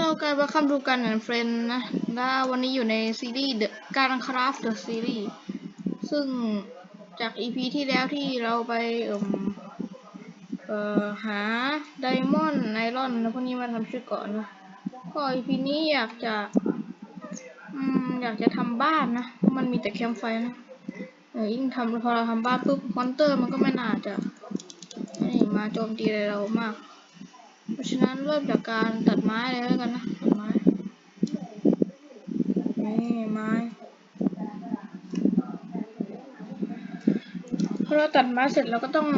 เรากลายมาคำดูกันเหมือนเฟรนนะแล้ววันนี้อยู่ในซีรีส์การคราฟ The Series ซึ่งจาก EP ที่แล้วที่เราไปเอ่มเอ่อหาไดมอนด์ไอรอนแล้วพวกนี้มาทำชุดก่อนนะก็ EP นี้อยากจะอืมอยากจะทำบ้านนะเพราะมันมีแต่แคมไฟนะเออยิ่งทำพอเราทำบ้านปุ๊บมอนเตอร์มันก็ไม่น่าจะนี่มาโจมตีอะไรเรามาก เพราะฉะนั้นเริ่มจากการตัดไม้เลยแล้วกันนะตัดไม้นี่ไม้พอเราตัดไม้เสร็จเราก็ต้อง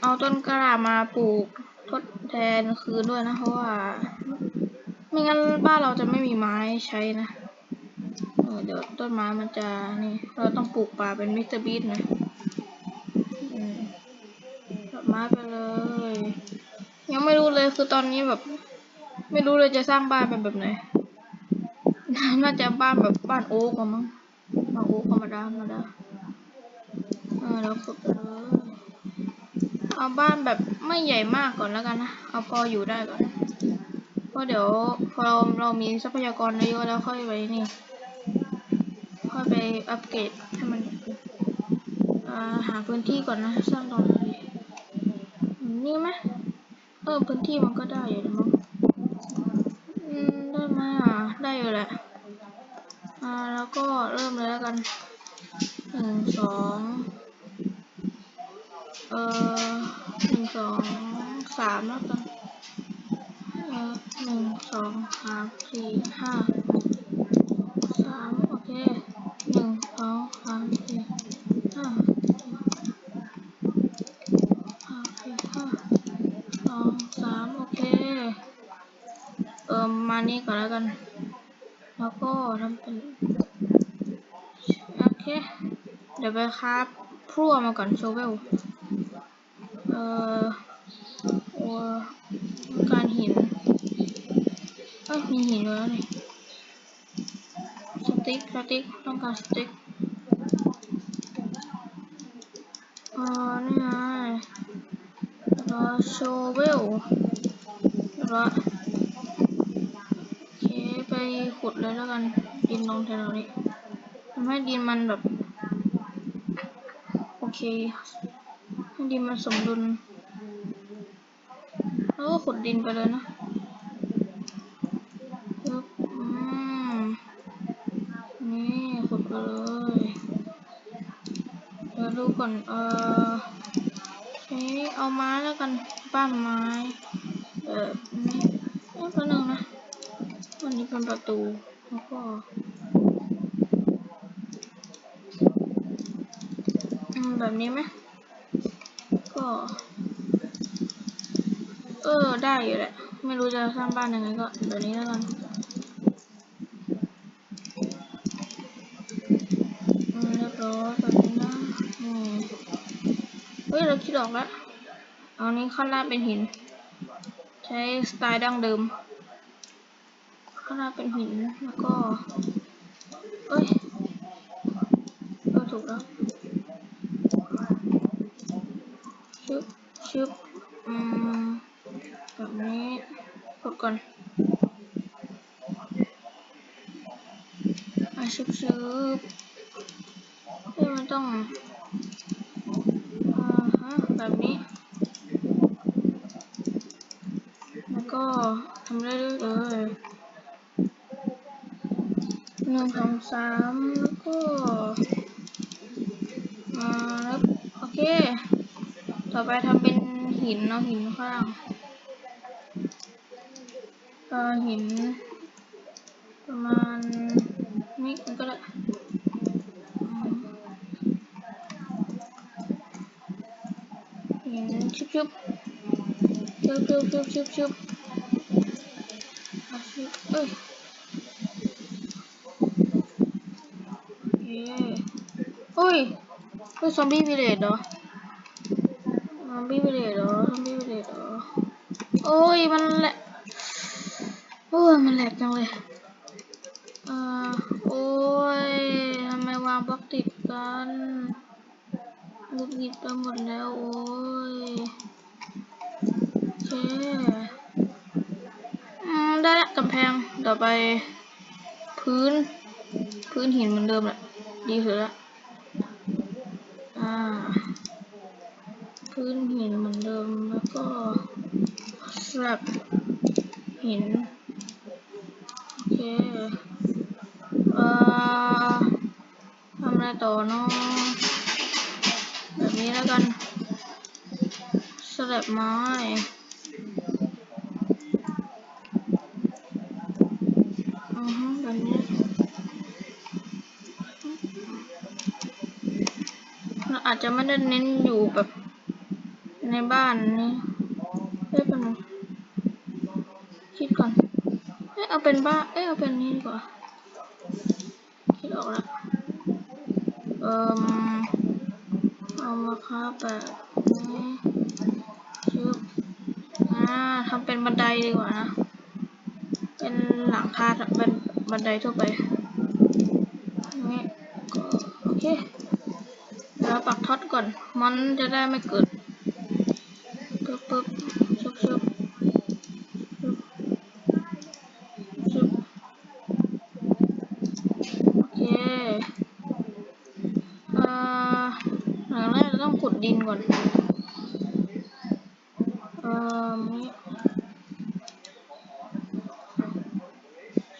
เอาต้นกล้ามาปลูกทดแทนคืนด้วยนะเพราะว่า ไม่งั้นบ้านเราจะไม่มีไม้ใช้นะเออเดี๋ยวต้นไม้มันจะนี่ เราต้องปลูกป่าเป็นมิสเตอร์บีทนะอืมตัดไม้ไปเลย ยังไม่รู้เลยคือตอนนี้แบบ ไม่รู้เลยจะสร้างบ้านเป็นแบบไหน น่าจะบ้านแบบบ้านโอ๊กมั้งบ้านโอ๊กธรรมดาธรรมดาเออแล้วขุดเลยเอาบ้านแบบไม่ใหญ่มากก่อนแล้วกันนะ เอาพออยู่ได้ก่อนเพราะเดี๋ยวพอเราเรามีทรัพยากรเยอะแล้วค่อยไปนี่ ค่อยไปอัปเกรดให้มันอ่าหาพื้นที่ก่อนนะ สร้างตรงนดีอืมนี่ไหม เออพื้นที่มันก็ได้อยู่นะมั้งอืมได้ไหมอะ ได้อยู่แหละ อ่า แล้วก็เริ่มเลยแล้วกันหนึ่งสองเอ่อหนึ่งสองสามแล้วกันเอ่อหนึ่งสองสามสี่ห้าสามโอเคหนึ่งสองสามสี่ห้าห้าสี่ห้าสองสามโอเค เออมานี่ก่อนแล้วกัน แล้วก็ทำเป็นโอเค เดี๋ยวไปครับพรั่วมาก่อนโชเวล เอ่อการหินเอ้ยมีหินแล้วนี่สติ๊กสติ๊กต้องการสติ๊กเอ่อนี่ไงแล้วโชเวลแล้วโอ ขุดเลยแล้วกัน ดินลงแถวนี้ทำให้ดินมันแบบ โอเค ให้ดินมันสมดุลแล้วก็ขุดดินไปเลยนะนี่ขุดไปเลยเดี๋ยวดูก่อน เออโอเคเอาไม้แล้วกันป้านไม้ เออนี่เอ้ยแป๊บนึง นะอันนี้เป็นประตูแล้วก็แบบนี้ไหมก็ เออ ได้อยู่แหละ ไม่รู้จะสร้างบ้านยังไงก็แบบนี้แล้วกันเรียบร้อยแบบนี้นะอืมเฮ้ย เราคิดออกแล้ว เอานี้ข้างล่างเป็นหิน ใช้สไตล์ดั้งเดิมางหน้าเป็นหินแล้วก็ เอ้ยเออถูกแล้วชึบชึบอืมแบบนี้กดก่อนอะชึบชึบเฮ้ยมันต้อง อ่าฮะ แบบนี้ แล้วก็ทำเรื่อยๆเลย หนึ่งสองสามแล้วก็อ่าแล้วโอเค ต่อไปทำเป็นหินเนาะหินข้างเอ่อหิน ประมาณนี้มันก็ได้หินชุบชุบชุบชุบชุบชุบชุบอะชุบเอ้ย เย้ เฮ้ยเฮ้ยซอมบี้วิเลจเหรอ ซอมบี้วิเลจเหรอ ซอมบี้วิเลจเหรอ โอ้ย มันแหละโอ้ย มันแหลกจังเลยเอ่อโอ้ยทำไมวางบล็อกติดกันหงุดหงิดไปหมดแล้วโอ้ยโอเคอืมได้ละกำแพงต่อไป พื้น พื้นหินเหมือนเดิมแหละดีสุดละอ่า พื้นหินเหมือนเดิมแล้วก็สลับหินโอเคเอ่อทำอะไรต่อเนาะแบบนี้แล้วกันสลับไม้อือฮึแบบนี้เราอาจจะไม่ได้เน้นอยู่แบบ ในบ้านนี้เอ้ยเป็นคิดก่อน เอ้ยเอาเป็นบ้านเอ้ยเอาเป็นนี้ดีกว่า คิดออกแล้ว เอ่มเอามาค้าแบบนี้ชึบอ่าทำเป็นบันไดดีกว่านะ เป็นหลังคาเป็นบันไดทั่วไปนี่ก็โอเคเดี๋ยวปักท็อตก่อน มันจะได้ไม่เกิด ชึบชึบชึบชึบโอเคเอ่ออย่างแรกเราต้องขุดดินก่อนเอ่อนี่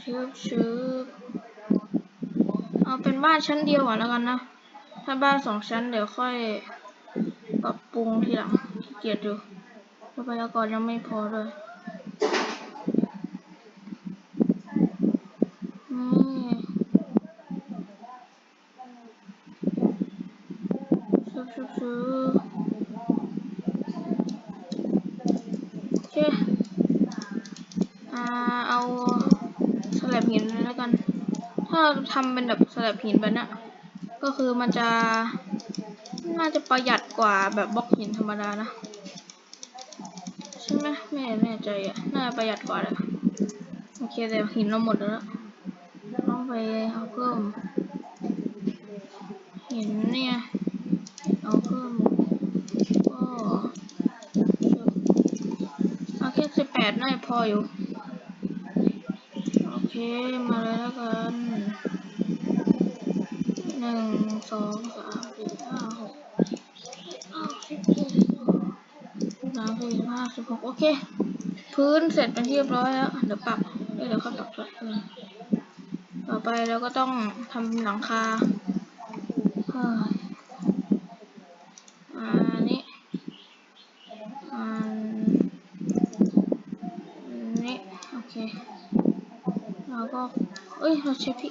ชึบชึบเอาเป็นบ้านชั้นเดียวก่อนแล้วกันนะ ถ้าบ้านสองชั้นเดี๋ยวค่อยปรับปรุงทีหลังเกียจอยู่ พยากรยังไม่พอด้วยนี่ชึบชึบชึบโอเคอ่าเอาสลับหินเลยแล้วกัน ถ้าเราทำเป็นแบบสลับหินแบบเนี้ยก็คือมันจะ น่าจะประหยัดกว่าแบบบล็อกหินธรรมดานะ ไหมไม่แน่ใจอะน่าประหยัดกว่าแหละโอเคแต่หินเราหมดแล้วต้องไปเอาเพิ่มหินเนี่ยเอาเพิ่มก็เอาแค่สิบแปดน่าจะพออยู่โอเคมาเลยแล้วกันหนึ่งสองสามสี่ห้าหกสิบเจ็ด สี่ห้าสิบหกโอเค พื้นเสร็จเป็นที่เรียบร้อยแล้ว เดี๋ยวปรับเอ้ยเดี๋ยวค่อยปรับตัวต่อไปเราก็ต้องทำหลังคาอ่านี้อ่านี้โอเคเราก็เอ้ยเราใช้พริ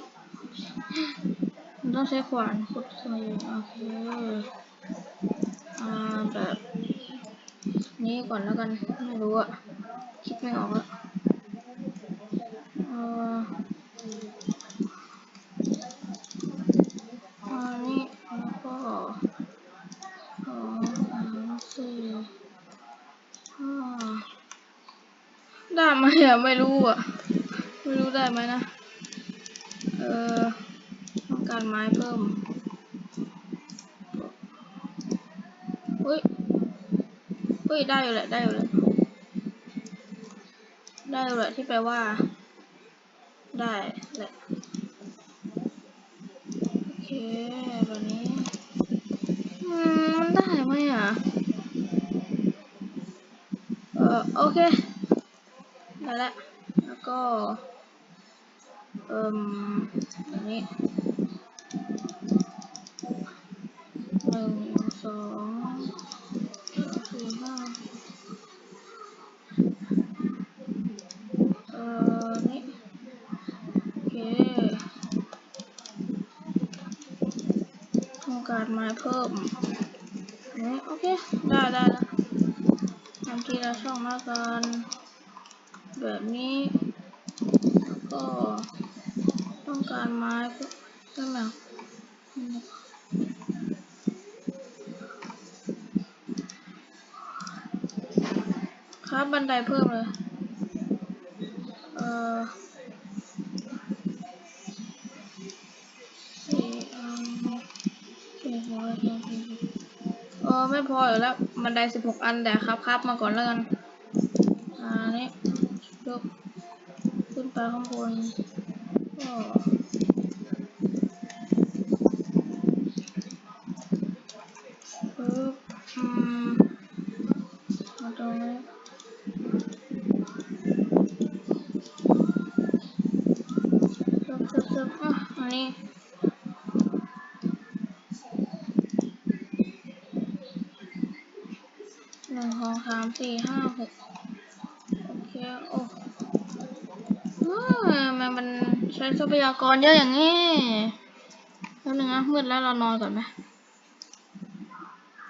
ต้องใช้ขวานขุดใส่โอเคอ่าแบบ นี้ก่อนแล้วกัน ไม่รู้อะคิดไม่ออกแล้วเอ่ออันนี้แล้วก็สองสามสี่ห้าได้ไหมอะไม่รู้อะไม่รู้ได้ไหมนะ เออต้องการไม้เพิ่มเฮ้ยเฮ้ยได้อยู่แหละได้อยู่แหละได้อยู่แหละที่แปลว่า ได้แหละโอเคแบบนี้มันได้ไหมอะเออโอเคได้แล้วแล้วก็เอ่มแบบนี้หนึ่งสอง สามสี่ห้าเออนี่โอเคต้องการไม้เพิ่มนี่โอเค ได้ได้ทำทีละช่องแล้วกัน แบบนี้แล้วก็ต้องการไม้เพิ่มใช่ไหม ครับบันไดเพิ่มเลย เอ่อเออไม่พออยู่แล้วบันไดสิบหกอันแต่ครับครับมาก่อนแล้วกัน อ่า นี่ยกขึ้นไปข้างบนก็ปึ๊บอืมเอาตรงนี้ซึบซึบซึบอะอันนี้ หนึ่งสองสามสี่ห้าหกโอเคโอ้เอ้ยมันมันใช้ทรัพยากรเยอะอย่างนี้แล้วหนึ่งนะมืดแล้วเรานอนก่อนไหม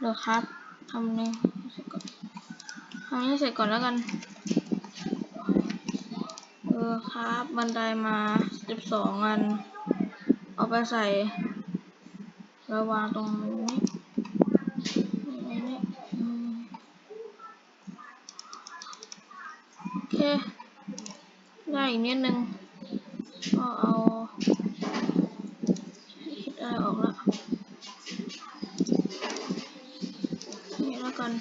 เดี๋ยวครับทำนี่เสร็จก่อนทำนี่เสร็จก่อนแล้วกันเออครับ บันไดมาสิบสองอัน เอาไปใส่ระวางตรงนี้โอเค ได้อีกนิดนึง ก็เอาคิดอะไรออกล้วนี่แล้วกัน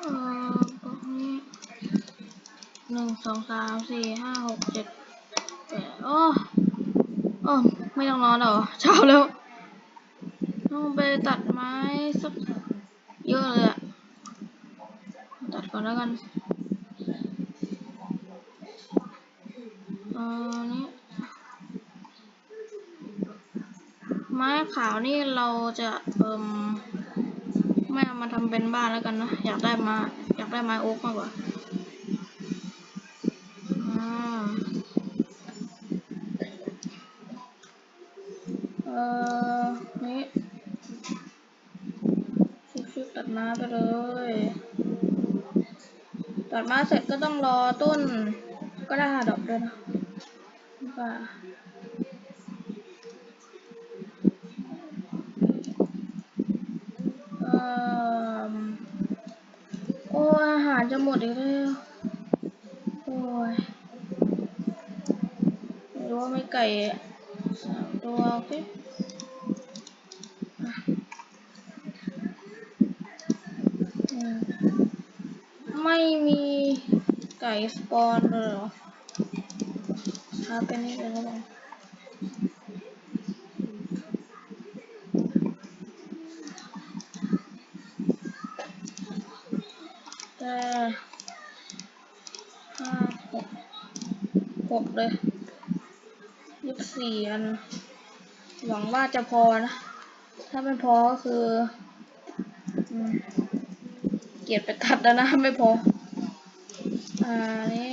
อ่อตรงนี้หนึ่งสองสามสี่ห้าหกเจ็ดแปดโอ้ โอ้ไม่ต้องนอนแล้วเหรอเช้าแล้วต้องไปตัดไม้สักเยอะเลยอะตัดก่อนแล้วกันเออนี่ไม้ขาวนี่เราจะเอ่มไม่เอามาทำเป็นบ้านแล้วกันนะ อยากได้มาอยากได้ไม้โอ๊กมากกว่า อ่าเอ่อ นี่ชุบๆตัด มาไปเลย ตัดมาเสร็จก็ต้องรอต้นก็ได้หาดอกด้วยนะว่าอ่อโอ้อาหารจะหมดอีกแล้วโอ้ยไม่รู้ว่าไม่ไก่สามตัวโอเคอะอืมไม่มี ไก่สปอนเลยเหรอครับเป็นนี่เลยแล้วกันแต่ห้าหกหกเลยยี่สิบสี่อัน หวังว่าจะพอนะ ถ้าไม่พอก็คืออืมเกลียดไปตัดแล้วนะ ไม่พอ อ่านี่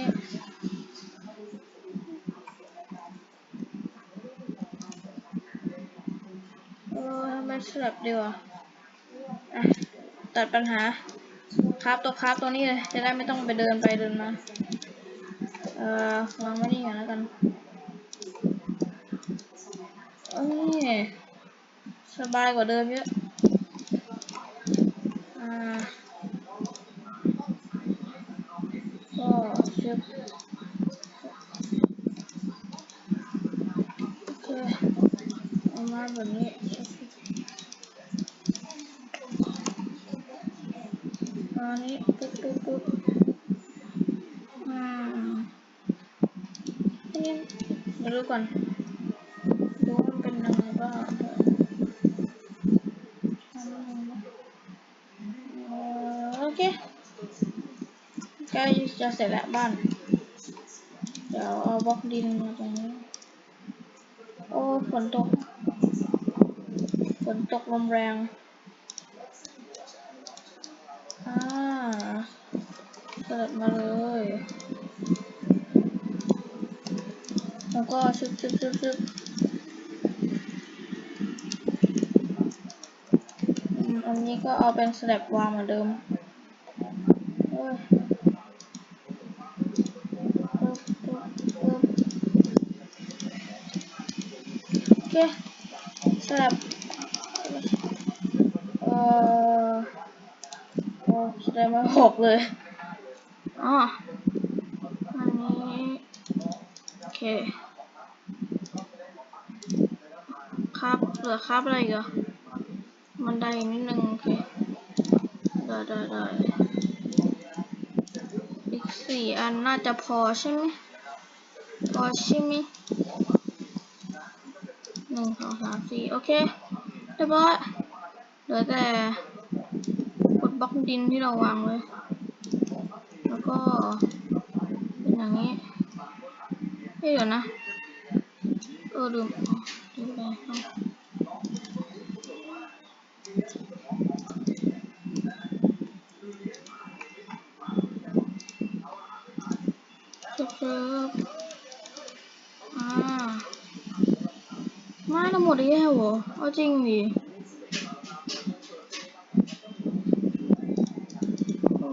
เออทำไมสลับดีวะอะ ตัดปัญหา ครับตัวครับตัวนี้เลย จะได้ไม่ต้องไปเดินไปเดินมา เอ่อวางไว้นี่ก่อนแล้วกันเอ้ยสบายกว่าเดิมเยอะ อ่า ก็ชึบโอเคเอามาแบบนี้ชึบอันนี้ปุ๊บปุ๊บปุ๊บอืมนี่เดี๋ยวดูก่อนดูว่ามันเป็นยังไงบ้างเอ่อโอเค ใกล้จะเสร็จแล้วบ้าน เดี๋ยวเอาบล็อกดินมาตรงนี้ โอ้ฝนตก ฝนตกลมแรงอ่าเปิดมาเลย แล้วก็ชึบชึบชึบชึบอืมอันนี้ก็เอาเป็นสแลบวางเหมือนเดิมโอ้ยปึ๊บปึ๊บปึ๊บโอ เคสแลบเอ่อโอ้แสดงว่าหกเลยอ๋ออันนี้โอเคครับเหลือครับอะไรอีกเหรอมันได้นิดนึงโอเคได้ได้ได้อีกสี่อันน่าจะพอใช่ไหมพอใช่ไหม นึ่งสองสามสี่โอเคเรียบร้อยเหลือแต่กดบล็อกดินที่เราวางไว้แล้วก็เป็นอย่างนี้เฮ้ยเดี๋ยวนะเออลืมอ๋อลืมไปเอาเชิบเชิบอ่าไม้เราหมดแล้วเหรอเอา จริงดิโอ้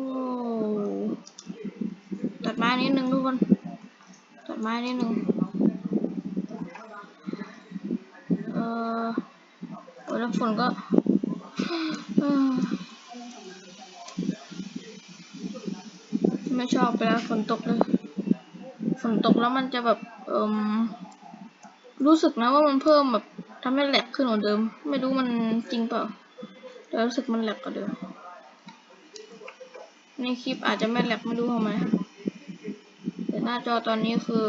ตัดไม้นิดนึงทุกคน ตัดไม้นิดนึง เออโอ้แล้วฝนก็ไม่ชอบเวลาฝนตกเลย ฝนตกแล้วมันจะแบบ เอิมรู้สึกนะว่ามันเพิ่มแบบ ทำให้แหลกขึ้นกว่าเดิม ไม่รู้มันจริงเปล่าแต่รู้สึกมันแหลกกว่าเดิม ในคลิปอาจจะไม่แหลกไม่รู้ทำไมแต่หน้าจอตอนนี้คือ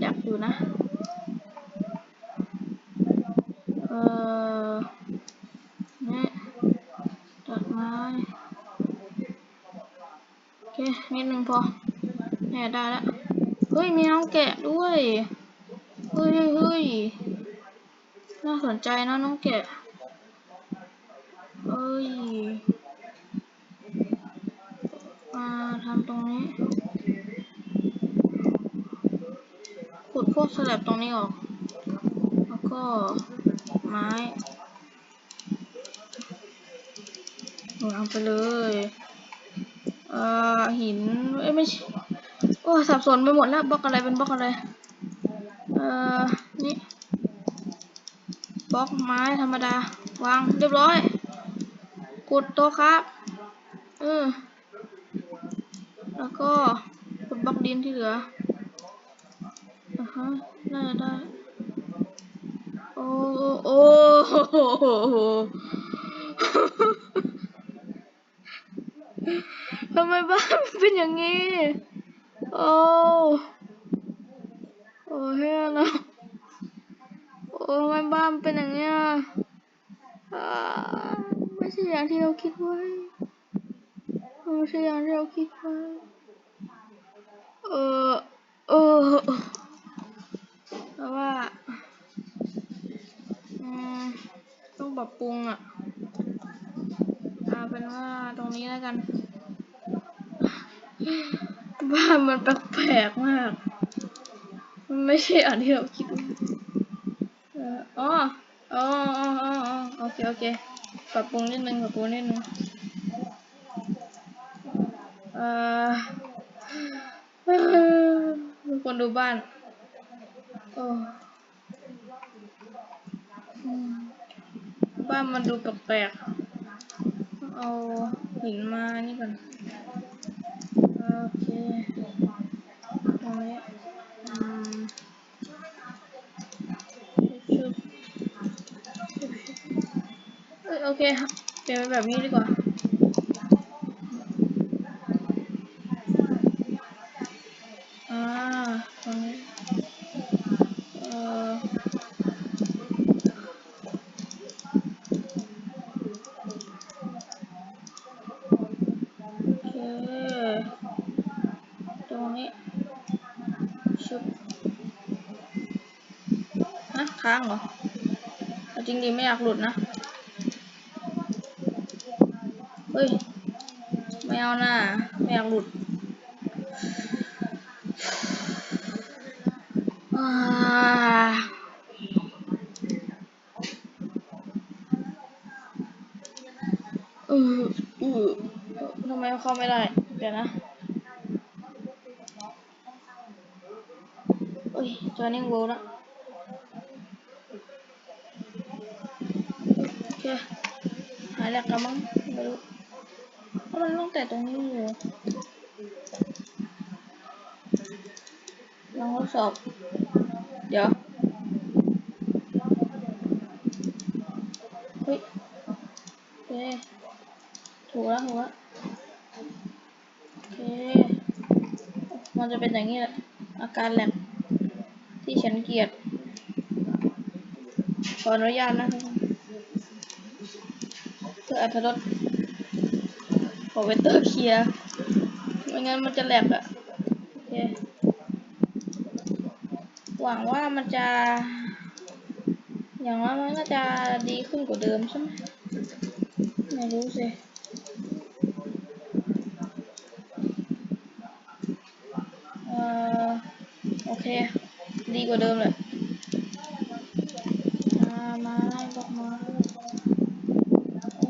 อยากอยู่นะ เออนี่ตัดไม้โอเค นิดนึงพอแน่ได้แล้ว เฮ้ย มีน้องแกะด้วย เฮ้ยเฮ้ยเฮ้ย น่าสนใจนะน้องแกะเอ้ย มาทำตรงนี้ ขุดพวกสลับตรงนี้ออก แล้วก็ไม้วางไปเลย เอ่อ หิน เอ้ยไม่ใช่ โอ้สับสนไปหมดแล้ว บล็อกอะไรเป็นบล็อกอะไร เอ่อ บล็อกไม้ธรรมดา วางเรียบร้อย กดโต๊ะครับเออแล้วก็กดบล็อกดินที่เหลืออ่าฮะน่าจะได้ โอ้โอ้โหทำไมบ้านเป็นอย่างนี้ โอ้ โอ้เฮ้ยนะ อ้ทำไมบ้ามเป็นอย่างเนี้ยไม่ใช่อย่างที่เราคิดไว้ไม่ใช่อย่างที่เราคิดไว้เออเออแต่ว่าอืมต้องปรับปรุงอะเอาเป็นว่าตรงนี้แล้วกัน บ้านมันแปลกๆมาก มันไม่ใช่อันที่เราคิดไว้ อออ๋ออ๋ออ๋ออ๋อโอเค โอเค ปรับปรุงนิดนึง ปรับปรุงนิดนึง เอ่อเอ่อทุกคนดูบ้าน โอ้บ้านมันดูแปลกๆ เอาหินมานี่ก่อน โอเคตรงนี้อืมชุบชุบชุบเอ้ย โอเคเปลี่ยนเป็นแบบนี้ดีกว่าอ่าตรงนี้เออโอเคตรงนี้ชุบฮะค้างเหรอจริงดิไม่อยากหลุดนะ เฮ้ย ไม่เอาหน้า ไม่อยากหลุดอ่าเออเอทำไมเข้าไม่ได้ เดี๋ยวนะเอ้ย joining world ละโอเคหายแล้วกันมั้ง มันต้องแต่ตรงนี้อยู่ลองทดสอบ เดี๋ยว เฮ้ยโอเคถูกแล้วถูกแล้วโอเค มันจะเป็นอย่างนี้แหละ อาการแหลกที่ฉันเกลียด ขออนุญาตนะเพื่ออัตรส ขอเวเตอร์เคลียร์ไม่งั้นมันจะแหลกอะโอเคหวังว่ามันจะ อย่างว่ามันก็จะดีขึ้นกว่าเดิมใช่ไหมไม่รู้สิอ่อโอเค ดีกว่าเดิมเลยมามาไล่บอกมาเอ่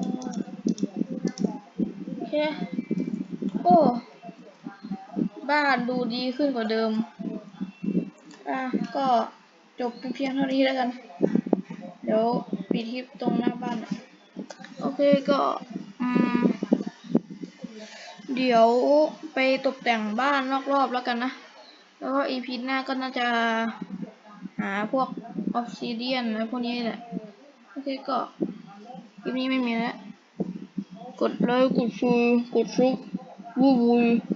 อ โอเคโอ้ บ้านดูดีขึ้นกว่าเดิม อะ ก็จบเพียงเท่านี้แล้วกัน เดี๋ยวปิดคลิปตรงหน้าบ้าน โอเคก็อืมเดี๋ยวไปตกแต่งบ้านนอกรอบแล้วกันนะ แล้วก็อีพีหน้าก็น่าจะหาพวกออฟซิเดียนอะไรพวกนี้แหละ โอเคก็คลิปนี้ไม่มีแล้ว กดไลค์กดแชร์กดซับวู้วู้